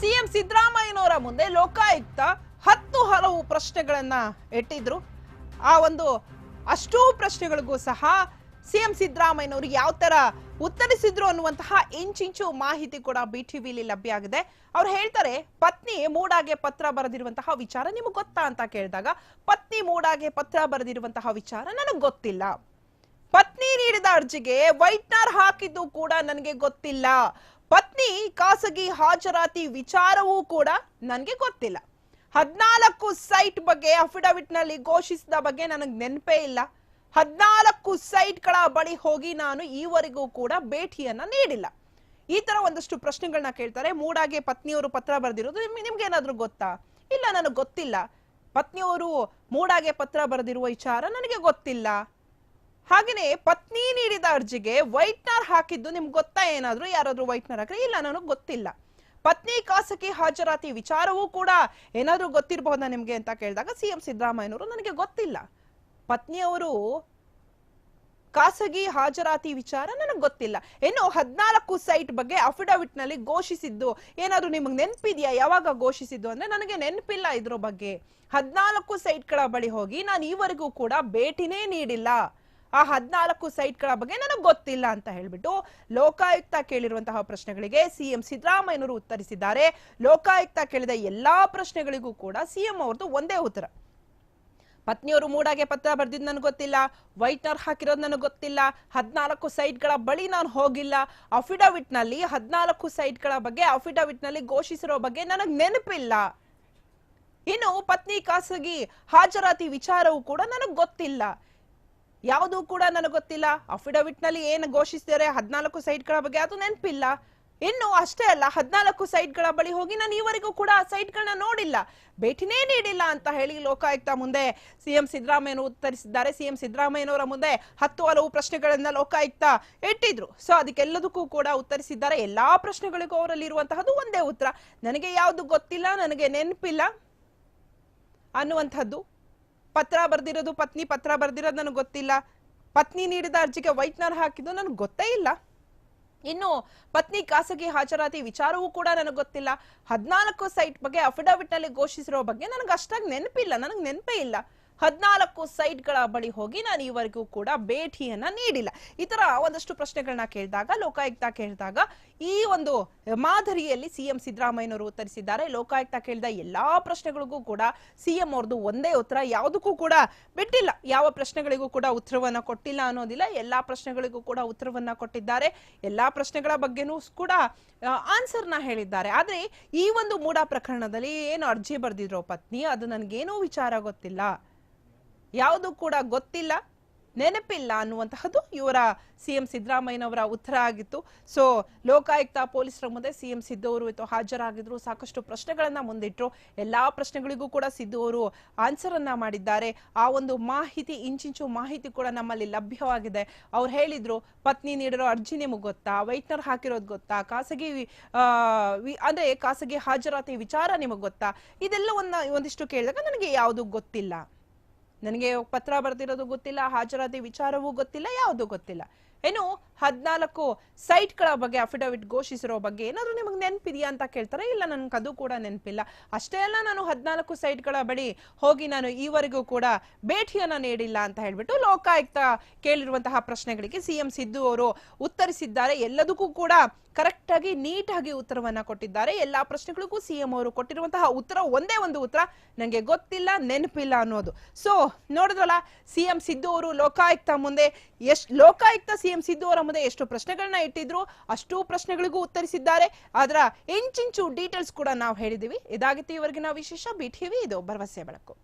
CM ಸಿದ್ದರಾಮಯ್ಯನವರ ಮುಂದೆ ಲೋಕಾಯುಕ್ತ ಹತ್ತು ಹಲವು ಪ್ರಶ್ನೆಗಳನ್ನ ಇಟ್ಟಿದ್ರು ಆ ಒಂದು ಅಷ್ಟೂ ಪ್ರಶ್ನೆಗಳಿಗೂ ಸಹ ಸಿಎಂ ಸಿದ್ದರಾಮಯ್ಯನವರು ಯಾವ ತರ ಉತ್ತರಿಸಿದ್ರು ಅನ್ನುವಂತಹ ಇಂಚಿಂಚು ಮಾಹಿತಿ ಕೂಡ ಬಿ ಟಿವಿಲಿ ಲಭ್ಯ ಆಗಿದೆ. ಅವ್ರು ಹೇಳ್ತಾರೆ, ಪತ್ನಿ ಮೂಡಾಗೆ ಪತ್ರ ಬರೆದಿರುವಂತಹ ವಿಚಾರ ನಿಮಗೆ ಗೊತ್ತಾ ಅಂತ ಕೇಳಿದಾಗ, ಪತ್ನಿ ಮೂಡಾಗೆ ಪತ್ರ ಬರೆದಿರುವಂತಹ ವಿಚಾರ ನನಗೆ ಗೊತ್ತಿಲ್ಲ. ಪತ್ನಿ ನೀಡಿದ ಅರ್ಜಿಗೆ ವೈಟ್ನರ್ ಹಾಕಿದ್ದು ಕೂಡ ನನಗೆ ಗೊತ್ತಿಲ್ಲ. ಪತ್ನಿ ಖಾಸಗಿ ಹಾಜರಾತಿ ವಿಚಾರವೂ ಕೂಡ ನನಗೆ ಗೊತ್ತಿಲ್ಲ. ಹದಿನಾಲ್ಕು ಸೈಟ್ ಬಗ್ಗೆ ಅಫಿಡವಿಟ್ನಲ್ಲಿ ಘೋಷಿಸಿದ ಬಗ್ಗೆ ನನಗೆ ನೆನಪೇ ಇಲ್ಲ. ಹದಿನಾಲ್ಕು ಸೈಟ್ಗಳ ಬಳಿ ಹೋಗಿ ನಾನು ಈವರೆಗೂ ಕೂಡ ಭೇಟಿಯನ್ನ ನೀಡಿಲ್ಲ. ಈ ತರ ಒಂದಷ್ಟು ಪ್ರಶ್ನೆಗಳನ್ನ ಕೇಳ್ತಾರೆ. ಮೂಡಾಗೆ ಪತ್ನಿಯವರು ಪತ್ರ ಬರೆದಿರೋದು ನಿಮ್ಗೆ ಏನಾದ್ರೂ ಗೊತ್ತಾ? ಇಲ್ಲ, ನನಗೆ ಗೊತ್ತಿಲ್ಲ. ಪತ್ನಿಯವರು ಮೂಡಾಗೆ ಪತ್ರ ಬರೆದಿರುವ ವಿಚಾರ ನನಗೆ ಗೊತ್ತಿಲ್ಲ. ಹಾಗೇನೆ ಪತ್ನಿ ನೀಡಿದ ಅರ್ಜಿಗೆ ವೈಟ್ನರ್ ಹಾಕಿದ್ದು ನಿಮ್ಗೆ ಗೊತ್ತಾ ಏನಾದ್ರು? ಯಾರಾದ್ರೂ ವೈಟ್ನರ್ ಹಾಕಿದ್ರೆ? ಇಲ್ಲ, ನನಗೆ ಗೊತ್ತಿಲ್ಲ. ಪತ್ನಿ ಖಾಸಗಿ ಹಾಜರಾತಿ ವಿಚಾರವೂ ಕೂಡ ಏನಾದರೂ ಗೊತ್ತಿರಬಹುದಾ ನಿಮಗೆ ಅಂತ ಕೇಳಿದಾಗ ಸಿ ಎಂ ಸಿದ್ದರಾಮಯ್ಯನವರು ನನಗೆ ಗೊತ್ತಿಲ್ಲ. ಪತ್ನಿಯವರು ಖಾಸಗಿ ಹಾಜರಾತಿ ವಿಚಾರ ನನಗೆ ಗೊತ್ತಿಲ್ಲ. ಇನ್ನು ಹದಿನಾಲ್ಕು ಸೈಟ್ ಬಗ್ಗೆ ಅಫಿಡವಿಟ್ನಲ್ಲಿ ಘೋಷಿಸಿದ್ದು ಏನಾದರೂ ನಿಮಗೆ ನೆನಪಿದೆಯಾ? ಯಾವಾಗ ಘೋಷಿಸಿದ್ದು ಅಂದ್ರೆ ನನಗೆ ನೆನಪಿಲ್ಲ ಇದ್ರ ಬಗ್ಗೆ. ಹದಿನಾಲ್ಕು ಸೈಟ್ಗಳ ಬಳಿ ಹೋಗಿ ನಾನು ಈವರೆಗೂ ಕೂಡ ಭೇಟಿನೇ ನೀಡಿಲ್ಲ. ಆ ಹದಿನಾಲ್ಕು ಸೈಟ್ಗಳ ಬಗ್ಗೆ ನನಗೆ ಗೊತ್ತಿಲ್ಲ ಅಂತ ಹೇಳಿಬಿಟ್ಟು ಲೋಕಾಯುಕ್ತ ಕೇಳಿರುವಂತಹ ಪ್ರಶ್ನೆಗಳಿಗೆ ಸಿಎಂ ಸಿದ್ದರಾಮಯ್ಯನವರು ಉತ್ತರಿಸಿದ್ದಾರೆ. ಲೋಕಾಯುಕ್ತ ಕೇಳಿದ ಎಲ್ಲಾ ಪ್ರಶ್ನೆಗಳಿಗೂ ಕೂಡ ಸಿಎಂ ಅವ್ರದ್ದು ಒಂದೇ ಉತ್ತರ. ಪತ್ನಿಯವರು ಮೂಡಾಗೆ ಪತ್ರ ಬರೆದಿದ್ದು ನನಗೆ ಗೊತ್ತಿಲ್ಲ. ವೈಟ್ನರ್ ಹಾಕಿರೋದು ನನಗೆ ಗೊತ್ತಿಲ್ಲ. ಹದಿನಾಲ್ಕು ಸೈಟ್ಗಳ ಬಳಿ ನಾನು ಹೋಗಿಲ್ಲ. ಅಫಿಡವಿಟ್ನಲ್ಲಿ ಹದಿನಾಲ್ಕು ಸೈಟ್ಗಳ ಬಗ್ಗೆ, ಅಫಿಡವಿಟ್ನಲ್ಲಿ ಘೋಷಿಸಿರೋ ಬಗ್ಗೆ ನನಗೆ ನೆನಪಿಲ್ಲ. ಇನ್ನು ಪತ್ನಿ ಖಾಸಗಿ ಹಾಜರಾತಿ ವಿಚಾರವೂ ಕೂಡ ನನಗೆ ಗೊತ್ತಿಲ್ಲ. ಯಾವುದೂ ಕೂಡ ನನಗೆ ಗೊತ್ತಿಲ್ಲ. ಅಫಿಡವಿಟ್ನಲ್ಲಿ ಏನು ಘೋಷಿಸಿದರೆ ಹದಿನಾಲ್ಕು ಸೈಟ್ಗಳ ಬಗ್ಗೆ ಅದು ನೆನಪಿಲ್ಲ. ಇನ್ನು ಅಷ್ಟೇ ಅಲ್ಲ, ಹದಿನಾಲ್ಕು ಸೈಟ್ಗಳ ಬಳಿ ಹೋಗಿ ನಾನು ಈವರೆಗೂ ಕೂಡ ಆ ಸೈಟ್ಗಳನ್ನ ನೋಡಿಲ್ಲ. ಭೇಟಿನೇ ನೀಡಿಲ್ಲ ಅಂತ ಹೇಳಿ ಲೋಕಾಯುಕ್ತ ಮುಂದೆ ಸಿಎಂ ಸಿದ್ದರಾಮಯ್ಯನವರು ಉತ್ತರಿಸಿದ್ದಾರೆ. ಸಿಎಂ ಸಿದ್ದರಾಮಯ್ಯನವರ ಮುಂದೆ ಹತ್ತು ಹಲವು ಪ್ರಶ್ನೆಗಳನ್ನ ಲೋಕಾಯುಕ್ತ ಇಟ್ಟಿದ್ರು. ಸೊ ಅದಕ್ಕೆಲ್ಲದಕ್ಕೂ ಕೂಡ ಉತ್ತರಿಸಿದ್ದಾರೆ. ಎಲ್ಲಾ ಪ್ರಶ್ನೆಗಳಿಗೂ ಅವರಲ್ಲಿ ಇರುವಂತಹದ್ದು ಒಂದೇ ಉತ್ತರ. ನನಗೆ ಯಾವುದು ಗೊತ್ತಿಲ್ಲ, ನನಗೆ ನೆನಪಿಲ್ಲ ಅನ್ನುವಂಥದ್ದು. ಪತ್ರ ಬರ್ದಿರೋದು, ಪತ್ನಿ ಪತ್ರ ಬರ್ದಿರೋದು ನನಗೆ ಗೊತ್ತಿಲ್ಲ. ಪತ್ನಿ ನೀಡಿದ ಅರ್ಜಿಗೆ ವೈಟ್ನರ್ ಹಾಕಿದ್ದು ನನಗೆ ಗೊತ್ತೇ ಇಲ್ಲ. ಇನ್ನು ಪತ್ನಿ ಖಾಸಗಿ ಹಾಜರಾತಿ ವಿಚಾರವೂ ಕೂಡ ನನಗೆ ಗೊತ್ತಿಲ್ಲ. ಹದಿನಾಲ್ಕು ಸೈಟ್ ಬಗ್ಗೆ ಅಫಿಡವಿಟ್ನಲ್ಲಿ ಘೋಷಿಸಿರೋ ಬಗ್ಗೆ ನನಗೆ ಅಷ್ಟಾಗಿ ನೆನಪಿಲ್ಲ, ನನಗೆ ನೆನಪೇ ಇಲ್ಲ. ಹದಿನಾಲ್ಕು ಸೈಟ್ಗಳ ಬಳಿ ಹೋಗಿ ನಾನು ಈವರೆಗೂ ಕೂಡ ಭೇಟಿಯನ್ನ ನೀಡಿಲ್ಲ. ಈ ತರ ಒಂದಷ್ಟು ಪ್ರಶ್ನೆಗಳನ್ನ ಕೇಳಿದಾಗ, ಲೋಕಾಯುಕ್ತ ಕೇಳಿದಾಗ ಈ ಒಂದು ಮಾದರಿಯಲ್ಲಿ ಸಿಎಂ ಸಿದ್ದರಾಮಯ್ಯನವರು ಉತ್ತರಿಸಿದ್ದಾರೆ. ಲೋಕಾಯುಕ್ತ ಕೇಳಿದ ಎಲ್ಲಾ ಪ್ರಶ್ನೆಗಳಿಗೂ ಕೂಡ ಸಿಎಂ ಅವ್ರದ್ದು ಒಂದೇ ಉತ್ತರ, ಯಾವುದಕ್ಕೂ ಕೂಡ ಬಿಟ್ಟಿಲ್ಲ. ಯಾವ ಪ್ರಶ್ನೆಗಳಿಗೂ ಕೂಡ ಉತ್ತರವನ್ನ ಕೊಟ್ಟಿಲ್ಲ ಅನ್ನೋದಿಲ್ಲ. ಎಲ್ಲಾ ಪ್ರಶ್ನೆಗಳಿಗೂ ಕೂಡ ಉತ್ತರವನ್ನ ಕೊಟ್ಟಿದ್ದಾರೆ. ಎಲ್ಲಾ ಪ್ರಶ್ನೆಗಳ ಬಗ್ಗೆನೂ ಕೂಡ ಆನ್ಸರ್ನ ಹೇಳಿದ್ದಾರೆ. ಆದ್ರೆ ಈ ಒಂದು ಮೂಡ ಪ್ರಕರಣದಲ್ಲಿ ಏನು ಅರ್ಜಿ ಬರೆದಿದ್ರು ಪತ್ನಿ, ಅದು ನನಗೇನೂ ವಿಚಾರ ಗೊತ್ತಿಲ್ಲ. ಯಾವುದು ಕೂಡ ಗೊತ್ತಿಲ್ಲ, ನೆನಪಿಲ್ಲ ಅನ್ನುವಂತಹದ್ದು ಇವರ ಸಿ ಎಂ ಸಿದ್ದರಾಮಯ್ಯನವರ ಉತ್ತರ ಆಗಿತ್ತು. ಸೊ ಲೋಕಾಯುಕ್ತ ಪೊಲೀಸರ ಮುಂದೆ ಸಿಎಂ ಸಿದ್ದು ಅವರು ಇವತ್ತು ಹಾಜರಾಗಿದ್ರು, ಸಾಕಷ್ಟು ಪ್ರಶ್ನೆಗಳನ್ನ ಮುಂದಿಟ್ಟರು ಎಲ್ಲಾ ಪ್ರಶ್ನೆಗಳಿಗೂ ಕೂಡ ಸಿದ್ದು ಅವರು ಆನ್ಸರ್ ಅನ್ನ ಮಾಡಿದ್ದಾರೆ. ಆ ಒಂದು ಮಾಹಿತಿ, ಇಂಚಿಂಚು ಮಾಹಿತಿ ಕೂಡ ನಮ್ಮಲ್ಲಿ ಲಭ್ಯವಾಗಿದೆ. ಅವ್ರು ಹೇಳಿದ್ರು, ಪತ್ನಿ ನೀಡಿರೋ ಅರ್ಜಿ ನಿಮಗೆ ಗೊತ್ತಾ? ವೈಟ್ನರ್ ಹಾಕಿರೋದು ಗೊತ್ತಾ? ಖಾಸಗಿ ಅಂದರೆ ಖಾಸಗಿ ಹಾಜರಾತಿ ವಿಚಾರ ನಿಮಗೆ ಗೊತ್ತಾ? ಇದೆಲ್ಲ ಒಂದ ಒಂದಿಷ್ಟು ಕೇಳಿದಾಗ ನನಗೆ ಯಾವುದು ಗೊತ್ತಿಲ್ಲ. ನನಗೆ ಪತ್ರ ಬರ್ದಿರೋದು ಗೊತ್ತಿಲ್ಲ ಹಾಜರಾತಿ ವಿಚಾರವೂ ಗೊತ್ತಿಲ್ಲ ಯಾವುದು ಗೊತ್ತಿಲ್ಲ. ಏನು, ಹದಿನಾಲ್ಕು ಸೈಟ್ಗಳ ಬಗ್ಗೆ ಅಫಿಡವಿಟ್ ಘೋಷಿಸಿರೋ ಬಗ್ಗೆ ಏನಾದರೂ ನಿಮಗೆ ನೆನಪಿದೆಯಾ ಅಂತ ಕೇಳ್ತಾರೆ? ಇಲ್ಲ ನನಗೆ ಅದು ಕೂಡ ನೆನಪಿಲ್ಲ. ಅಷ್ಟೇ ಅಲ್ಲ, ನಾನು ಹದಿನಾಲ್ಕು ಸೈಟ್ಗಳ ಬಳಿ ಹೋಗಿ ನಾನು ಈವರೆಗೂ ಕೂಡ ಭೇಟಿಯನ್ನು ನೀಡಿಲ್ಲ ಅಂತ ಹೇಳಿಬಿಟ್ಟು ಲೋಕಾಯುಕ್ತ ಕೇಳಿರುವಂತಹ ಪ್ರಶ್ನೆಗಳಿಗೆ ಸಿಎಂ ಸಿದ್ದು ಅವರು ಉತ್ತರಿಸಿದ್ದಾರೆ. ಎಲ್ಲದಕ್ಕೂ ಕೂಡ ಕರೆಕ್ಟಾಗಿ, ನೀಟಾಗಿ ಉತ್ತರವನ್ನ ಕೊಟ್ಟಿದ್ದಾರೆ. ಎಲ್ಲಾ ಪ್ರಶ್ನೆಗಳಿಗೂ ಸಿಎಂ ಅವರು ಕೊಟ್ಟಿರುವಂತಹ ಉತ್ತರ ಒಂದೇ ಒಂದು ಉತ್ತರ ನನಗೆ ಗೊತ್ತಿಲ್ಲ, ನೆನಪಿಲ್ಲ ಅನ್ನೋದು. ಸೊ ನೋಡಿದ್ರಲ್ಲ, ಸಿಎಂ ಸಿದ್ದು ಅವರು ಲೋಕಾಯುಕ್ತ ಮುಂದೆ ಎಷ್ಟು, ಲೋಕಾಯುಕ್ತ ಸಿಎಂ ಸಿದ್ದು ಅವರ ಮುಂದೆ ಎಷ್ಟು ಪ್ರಶ್ನೆಗಳನ್ನ ಇಟ್ಟಿದ್ರು, ಅಷ್ಟು ಪ್ರಶ್ನೆಗಳಿಗೂ ಉತ್ತರಿಸಿದ್ದಾರೆ. ಅದರ ಇಂಚಿಂಚು ಡೀಟೇಲ್ಸ್ ಕೂಡ ನಾವು ಹೇಳಿದೀವಿ ಇದಾಗಿತ್ತು ಇವರೆಗಿನ ವಿಶೇಷ. ಬಿಟಿವಿ ಇದು ಭರವಸೆ ಬೆಳಕು.